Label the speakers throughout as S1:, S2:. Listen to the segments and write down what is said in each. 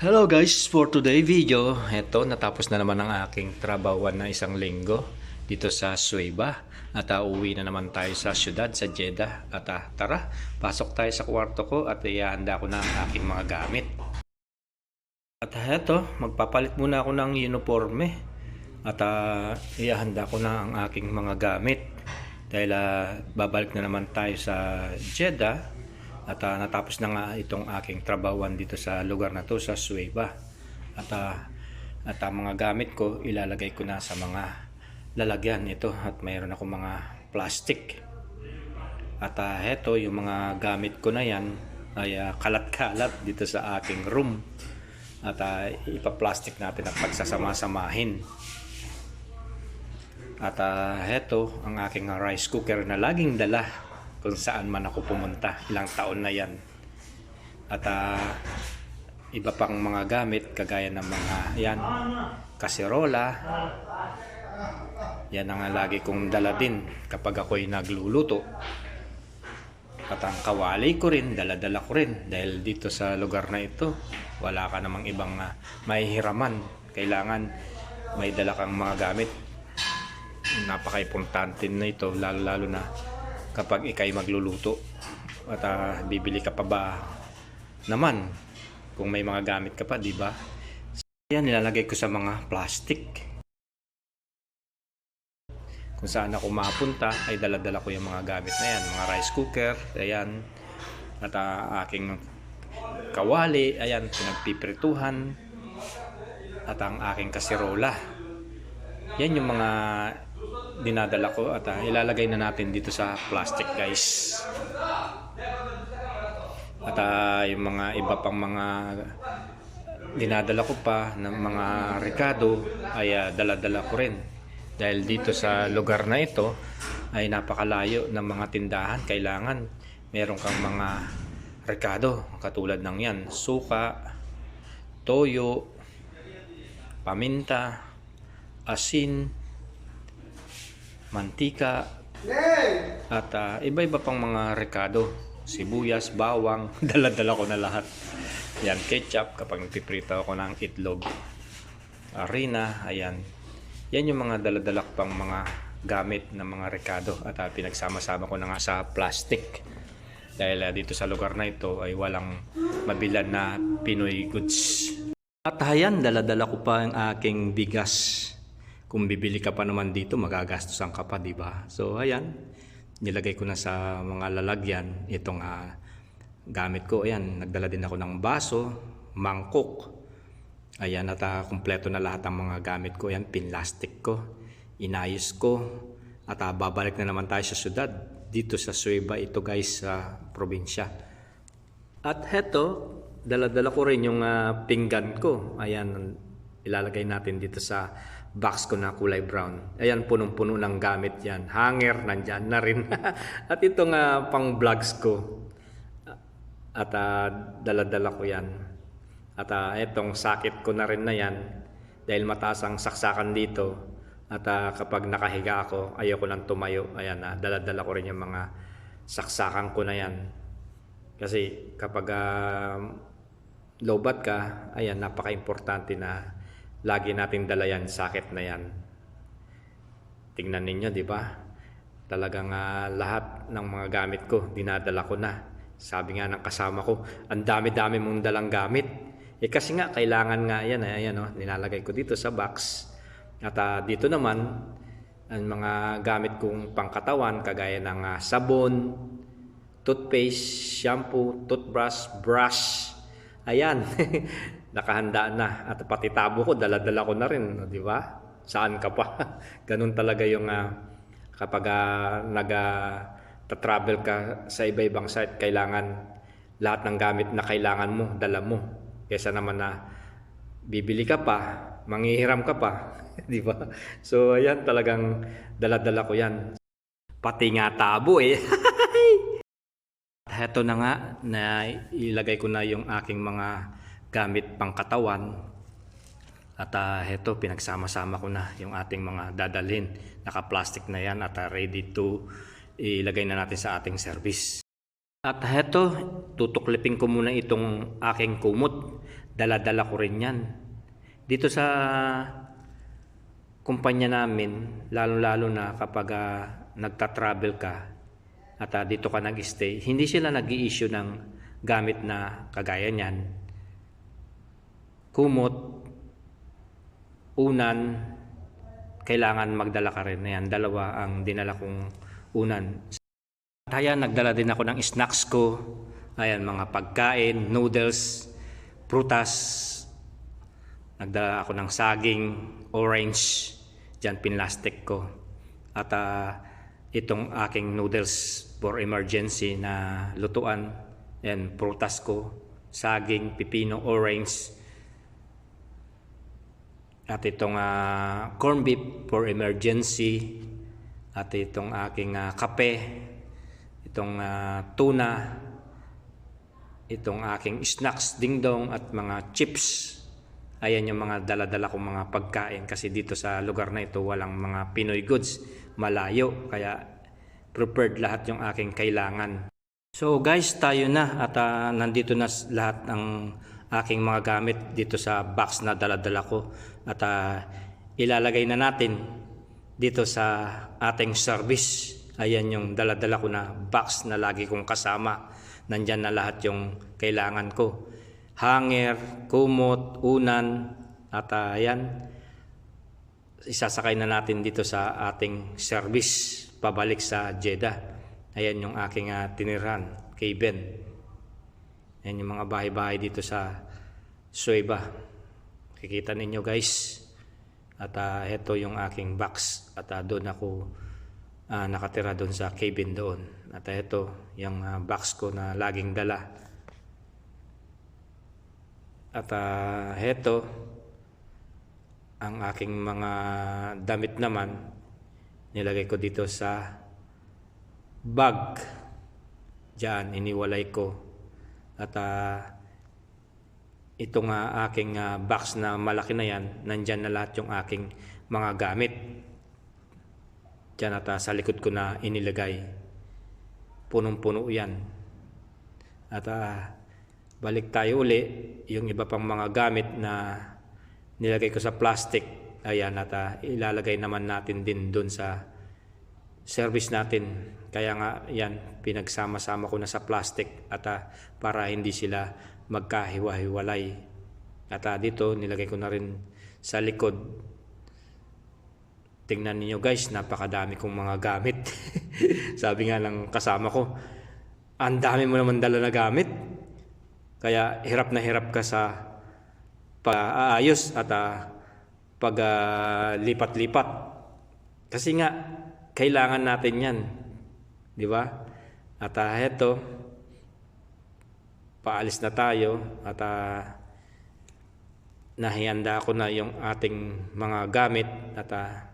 S1: Hello guys, for today video, eto natapos na naman ang aking trabawan na isang linggo dito sa Sueva at uh, uwi na naman tayo sa syudad, sa Jeddah. At uh, tara, pasok tayo sa kwarto ko at ihahanda ko na ang aking mga gamit. At uh, eto, magpapalit muna ako ng uniforme. At uh, ihahanda ko na ang aking mga gamit. Dahil uh, babalik na naman tayo sa Jeddah at ah, natapos na nga itong aking trabawan dito sa lugar na to sa Sueva. At ah, at ang mga gamit ko ilalagay ko na sa mga lalagyan ito at mayroon ako mga plastic. At ah, heto yung mga gamit ko na yan ay ah, kalat-kalat dito sa aking room. At ah, ipa-plastic natin at pagsasama-samahin. At ah, heto ang aking rice cooker na laging dala kung saan man ako pumunta. Ilang taon na yan. At ah, iba pang mga gamit kagaya ng mga yan, kaserola. Yan ang lagi kong dala din kapag ako'y nagluluto. At ang kawali ko rin, dala-dala ko rin dahil dito sa lugar na ito, wala ka namang ibang uh, mahihiraman. Kailangan may dala kang mga gamit. Napaka-importante na ito, lalo-lalo na kapag ikay magluluto. At ah, bibili ka pa ba naman kung may mga gamit ka pa, di ba? Yan, nilalagay ko sa mga plastic. Kung saan ako mapunta, ay dala-dala ko yung mga gamit na yan. Mga rice cooker, ayan. At ah, aking kawali, ayan, pinagpiprituhan. At ang aking kaserola. Yan yung mga dinadala ko at ah, ilalagay na natin dito sa plastic guys. At ah, yung mga iba pang mga dinadala ko pa ng mga rekado ay ah, dala-dala ko rin. Dahil dito sa lugar na ito ay napakalayo ng mga tindahan. Kailangan meron kang mga rekado katulad ng yan. Suka, toyo, paminta, asin, mantika, at ah, iba-iba pang mga rekado. Sibuyas, bawang, dala-dala ko na lahat. Yan, ketchup kapag nagpiprito ako ng itlog. Harina, ayan. Yan yung mga dala-dala ko pang mga gamit ng mga rekado at ah, pinagsama-sama ko na nga sa plastic. Dahil ah, dito sa lugar na ito ay walang mabilan na Pinoy goods. At ayan, dala-dala ko pa ang aking bigas. Kung bibili ka pa naman dito, magagastusan ka pa, di ba? So, ayan, nilagay ko na sa mga lalagyan itong ah, gamit ko. Ayan, nagdala din ako ng baso, mangkok. Ayan, at ah, kumpleto na lahat ang mga gamit ko. Ayan, pinlastic ko, inayos ko. At ah, babalik na naman tayo sa syudad. Dito sa Sueva, ito guys, sa probinsya. At heto, dala-dala ko rin yung ah, pinggan ko. Ayan, ilalagay natin dito sa box ko na kulay brown. Ayan, punong-puno ng gamit yan. Hanger, nandyan na rin. At ito nga pang vlogs ko. At ah, dala-dala ko yan. At ah, itong sakit ko na rin na yan. Dahil mataas ang saksakan dito. At ah, kapag nakahiga ako, ayoko nang tumayo. Ayan, ah, dala-dala ko rin yung mga saksakan ko na yan. Kasi kapag uh, lobat ka, ayan, napaka-importante na lagi natin dala yan, sakit na yan. Tingnan ninyo, di ba? Talagang ah, lahat ng mga gamit ko, dinadala ko na. Sabi nga ng kasama ko, ang dami-dami mong dalang gamit. Eh kasi nga, kailangan nga yan, eh, ayan, oh, nilalagay ko dito sa box. At ah, dito naman, ang mga gamit kong pangkatawan, kagaya ng ah, sabon, toothpaste, shampoo, toothbrush, brush. Ayan, nakahanda na. At pati tabo ko, dala-dala ko na rin, di ba? Saan ka pa? Ganun talaga yung ah, kapag uh, nag-travel ka sa iba-ibang site, kailangan lahat ng gamit na kailangan mo, dala mo. Kesa naman na bibili ka pa, manghihiram ka pa, di ba? So, ayan talagang dala-dala ko yan. Pati nga tabo eh. Heto na nga na ilagay ko na yung aking mga gamit pang katawan. At uh, heto pinagsama-sama ko na yung ating mga dadalhin. Naka-plastic na yan at uh, ready to ilagay na natin sa ating service. At heto, tutuklipin ko muna itong aking kumot dala-dala ko rin yan. Dito sa kumpanya namin, lalo-lalo na kapag ah, nagta-travel ka at ah, dito ka nag-stay, hindi sila nag issue ng gamit na kagaya niyan. Kumot, unan, kailangan magdala ka rin. Ayan, dalawa ang dinala kong unan. At ayan, nagdala din ako ng snacks ko. Ayan, mga pagkain, noodles, prutas. Nagdala ako ng saging, orange. Diyan, pinlastic ko. At ah, itong aking noodles for emergency na lutuan. Ayan, prutas ko, saging, pipino, orange. At itong ah, corn beef for emergency. At itong aking ah, kape. Itong ah, tuna. Itong aking snacks, dingdong at mga chips. Ayan yung mga dala-dala kong mga pagkain kasi dito sa lugar na ito walang mga Pinoy goods. Malayo kaya prepared lahat yung aking kailangan. So guys, tayo na at ah, nandito na lahat ng aking mga gamit dito sa box na dala-dala ko at ah, ilalagay na natin dito sa ating service. Ayan yung dala-dala ko na box na lagi kong kasama. Nandyan na lahat yung kailangan ko. Hanger, kumot, unan, at ah, ayan, isasakay na natin dito sa ating service pabalik sa Jeddah. Ayan yung aking uh, tinirhan kay Ben. Ayan yung mga bahay-bahay dito sa Sueba. Kikita ninyo guys. At uh, ito yung aking box. At uh, doon ako ah, nakatira doon sa cabin doon. At uh, ito yung ah, box ko na laging dala. At uh, ito ang aking mga damit naman nilagay ko dito sa bag. Diyan, iniwalay ko. At ah, itong ah, aking ah, box na malaki na yan, nandyan na lahat yung aking mga gamit. Diyan at ah, sa likod ko na inilagay. Punong-puno yan. At ah, balik tayo uli, yung iba pang mga gamit na nilagay ko sa plastic. Ayan, at ah, ilalagay naman natin din doon sa service natin. Kaya nga, yan, pinagsama-sama ko na sa plastic at ah, para hindi sila magkahiwa-hiwalay. At ah, dito, nilagay ko na rin sa likod. Tingnan niyo guys, napakadami kong mga gamit. Sabi nga ng kasama ko, ang dami mo naman dala na gamit. Kaya hirap na hirap ka sa pag-aayos at ah, pag-lipat-lipat. Kasi nga, kailangan natin yan. Di ba? At ah, eto, paalis na tayo at ah, nahihanda ko na yung ating mga gamit at ah,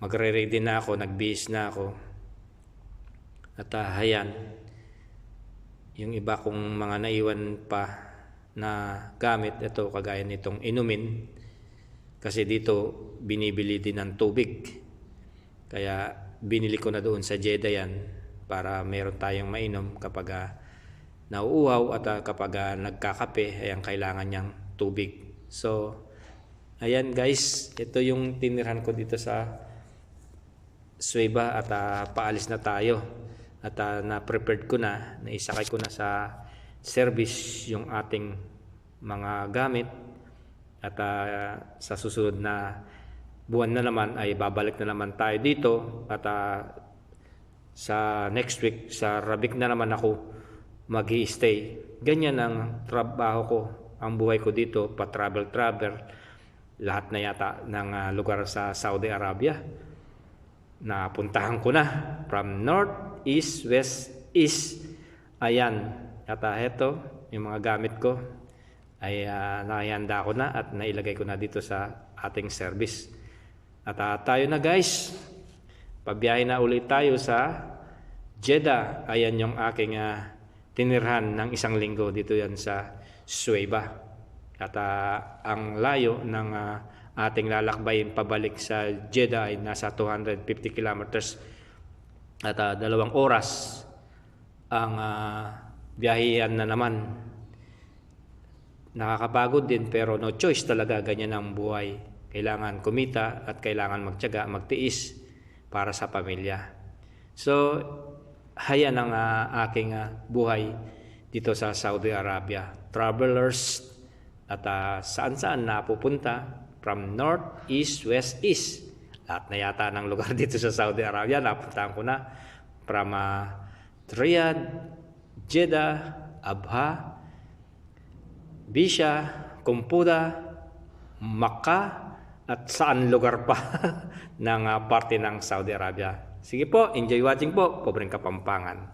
S1: magre-ready na ako, nagbihis na ako. At ah, ayan, yung iba kong mga naiwan pa na gamit, ito kagaya nitong inumin. Kasi dito binibili din ng tubig. Kaya binili ko na doon sa Jeddah yan para meron tayong mainom kapag ah, nauuhaw at ah, kapag ah, nagkakape, ayan kailangan niyang tubig. So, ayan guys, ito yung tinirhan ko dito sa Sueba at ah, paalis na tayo. At ah, na-prepared ko na, naisakay ko na sa service yung ating mga gamit. At ah, sa susunod na buwan na naman ay babalik na naman tayo dito. At ah, sa next week, sa Rabik na naman ako mag stay Ganyan ang trabaho ko, ang buhay ko dito, pa-travel-travel. Lahat na yata ng ah, lugar sa Saudi Arabia napuntahan ko na from north, east, west, east. Ayan. At uh, ito, yung mga gamit ko ay uh, nakahanda ko na at nailagay ko na dito sa ating service. At uh, tayo na guys. Pabiyahe na ulit tayo sa Jeddah. Ayan yung aking uh, tinirhan ng isang linggo dito yan sa Sueba. At uh, ang layo ng uh, ating lalakbayin pabalik sa Jeddah ay nasa 250 kilometers at uh, dalawang oras ang uh, biyahihan na naman nakakapagod din pero no choice talaga ganyan ang buhay. Kailangan kumita at kailangan magtiyaga, magtiis para sa pamilya. So, hayan ang ah, aking ah, buhay dito sa Saudi Arabia. Travelers at ah, saan-saan napupunta from north, east, west, east. Lahat na yata ng lugar dito sa Saudi Arabia napuntahan ko na from ah, Riyadh, Jeddah, Abha, Bisha, Kumpuda, Makkah, at saan lugar pa ng ah, parte ng Saudi Arabia. Sige po, enjoy watching po, Pobreng Kapampangan.